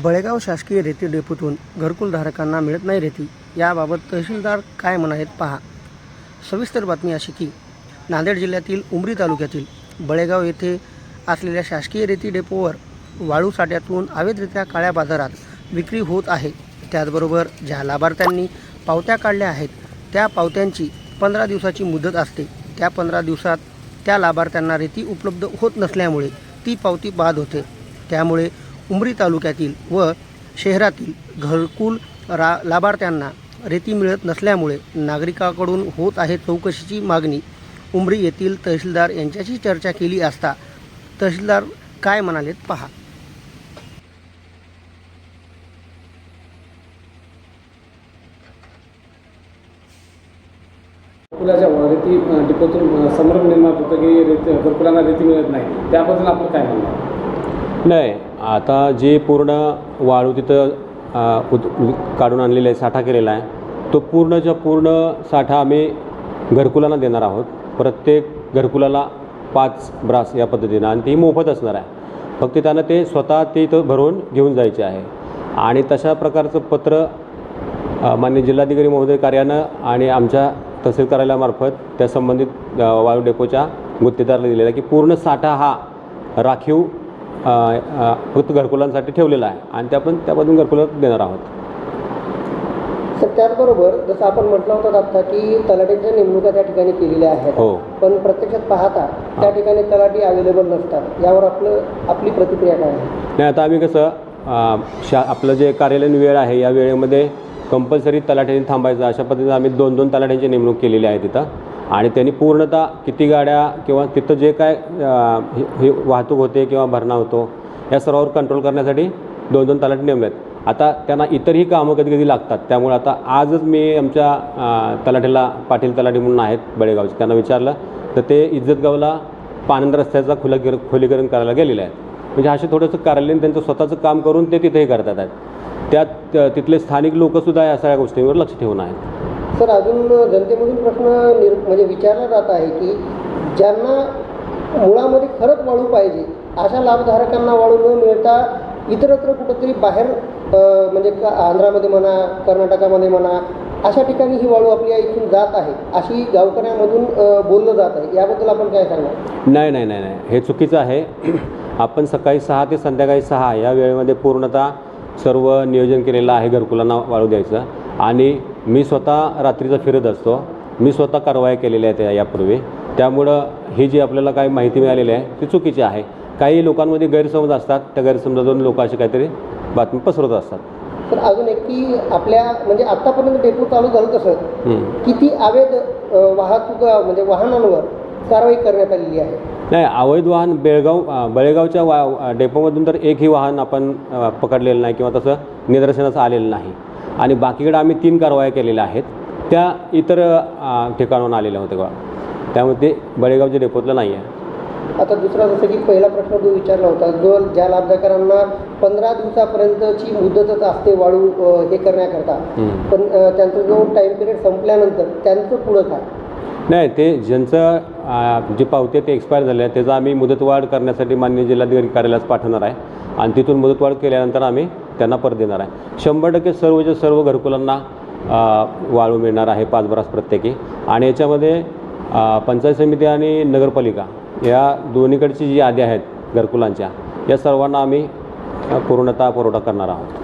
बळेगाव शासकीय रेती डेपोतून घरकुलधारकांना मिळत नाही रेती याबाबत तहसीलदार काय म्हणालेत पहा. सविस्तर बातमी अशी की नांदेड जिल्ह्यातील उमरी तालुक्यातील बळेगाव येथे असलेल्या शासकीय रेती डेपोवर वाळू साठ्यातून अवैधरित्या काळ्या बाजारात विक्री होत आहे. त्याचबरोबर ज्या लाभार्थ्यांनी पावत्या काढल्या आहेत त्या पावत्यांची पंधरा दिवसाची मुदत असते. त्या पंधरा दिवसात त्या लाभार्थ्यांना रेती उपलब्ध होत नसल्यामुळे ती पावती बाद होते. त्यामुळे उमरी तालुक्यातील व शहरातील घरकुल रा लाभार्थ्यांना रेती मिळत नसल्यामुळे नागरिकाकडून होत आहे चौकशीची मागणी. उमरी येथील तहसीलदार यांच्याशी चर्चा केली असता तहसीलदार काय म्हणालेत पहा. घरकुलाच्या रेती डिपोतून संभ्रम निर्माण होतं की रेती घरकुलांना रेती मिळत नाही. त्याबद्दल आपलं काय म्हणणं आहे? नाही. आता जे पूर्ण वाळू तिथं उत काढून आणलेलं आहे साठा केलेला आहे तो पूर्णच्या पूर्ण साठा आम्ही घरकुलांना देणार आहोत. प्रत्येक घरकुलाला पाच ब्रास या पद्धतीनं आणि ती मोफत असणार आहे. फक्त त्यांना ते स्वतः ते इथं भरवून घेऊन जायचे आहे. आणि तशा प्रकारचं पत्र मान्य जिल्हाधिकारी महोदय कार्यानं आणि आमच्या तहसील कार्यालयामार्फत त्या संबंधित वायू वाळू डेपोच्या गुत्तेदाराला दिलेला आहे की पूर्ण साठा हा राखीव फक्त घरकुलांसाठी ठेवलेला आहे. आणि त्या पण त्यामधून घरकुलात देणार आहोत. त्याचबरोबर जसं आपण म्हटलं होतं आता की तलाठ्यांच्या नेमणुका त्या ठिकाणी केलेल्या आहेत. हो. पण प्रत्यक्षात पाहता त्या ठिकाणी तलाठी अवेलेबल नसतात. यावर आपलं आपली प्रतिक्रिया काय आहे? नाही आता आम्ही कसं शा आपलं जे कार्यालयीन वेळ आहे या वेळेमध्ये कंपल्सरी तलाठ्यांनी थांबायचं. अशा पद्धतीने आम्ही दोन दोन तलाठ्यांची नेमणूक केलेली आहे तिथं. आणि त्यांनी पूर्णतः किती गाड्या किंवा तिथं जे काय हे हे वाहतूक होते किंवा भरणा होतो या सर्वावर कंट्रोल करण्यासाठी दोन दोन तलाठी नेमले आहेत. आता त्यांना इतरही कामं कधी कधी लागतात. त्यामुळे आता आजच मी आमच्या तलाठीला पाटील तलाठी म्हणून आहेत बळेगावचे. त्यांना विचारलं तर ते इज्जतगावला पानंद रस्त्याचा खुला खोलीकरण करायला गेलेले आहेत. म्हणजे असे थोडंसं कार्यालयीन त्यांचं स्वतःचं काम करून ते तिथेही करतात आहेत. त्यात तिथले स्थानिक लोकसुद्धा या सगळ्या गोष्टींवर लक्ष ठेवून आहेत. सर अजून जनतेमधून प्रश्न निर म्हणजे विचारला जात आहे की ज्यांना मुळामध्ये खरंच वाळू पाहिजे अशा लाभधारकांना वाळू न मिळता इतरत्र कुठंतरी बाहेर म्हणजे का आंध्रामध्ये म्हणा कर्नाटकामध्ये म्हणा अशा ठिकाणी ही वाळू आपल्या इथून जात आहे अशी गावकऱ्यांमधून बोललं जात आहे. याबद्दल आपण काय सांगणार? नाही नाही नाही नाही. हे चुकीचं आहे. आपण सकाळी सहा ते संध्याकाळी सहा या वेळेमध्ये पूर्णतः सर्व नियोजन केलेलं आहे घरकुलांना वाळू द्यायचं. आणि मी स्वतः रात्रीचा फिरत असतो. मी स्वतः कारवाया केलेल्या आहेत या- यापूर्वी. त्यामुळं ही जी आपल्याला काही माहिती मिळालेली आहे ती चुकीची आहे. काही लोकांमध्ये गैरसमज असतात. त्या गैरसमजातून लोक अशी काहीतरी बातमी पसरवत असतात. तर अजून एक की आपल्या म्हणजे आत्तापर्यंत डेपो चालू झालं तसं. किती अवैध वाहतूक म्हणजे वाहनांवर कारवाई करण्यात आलेली आहे? नाही अवैध वाहन बेळगाव बळेगावच्या वा डेपोमधून तर एकही वाहन आपण पकडलेलं नाही किंवा तसं निदर्शनास आलेलं नाही. आणि बाकीकडे आम्ही तीन कारवाया केलेल्या आहेत. त्या इतर ठिकाणाहून आलेल्या होत्या बा त्यामुळे ते बळेगावच्या डेपोतलं नाही आहे. आता दुसरा जसं की पहिला प्रश्न जो विचारला होता जो ज्या लाभधारकांना पंधरा दिवसापर्यंतची मुदतच असते वाळू हे करण्याकरता. पण त्यांचा जो टाईम पिरियड संपल्यानंतर त्यांचं पुढं काय? नाही ते ज्यांचं जे जी पावती आहे ते एक्सपायर झाले आहे त्याचा आम्ही मुदतवाढ करण्यासाठी मान्य जिल्हाधिकारी कार्यालयास पाठवणार आहे. आणि तिथून मुदतवाढ केल्यानंतर आम्ही त्यांना परत देणार आहे. शंभर टक्के सर्वच्या सर्व घरकुलांना वाळू मिळणार आहे पाच बरास प्रत्येकी. आणि याच्यामध्ये पंचायत समिती आणि नगरपालिका या दोन्हीकडची जी यादी आहेत घरकुलांच्या या सर्वांना आम्ही पूर्णतः पुरवठा करणार आहोत.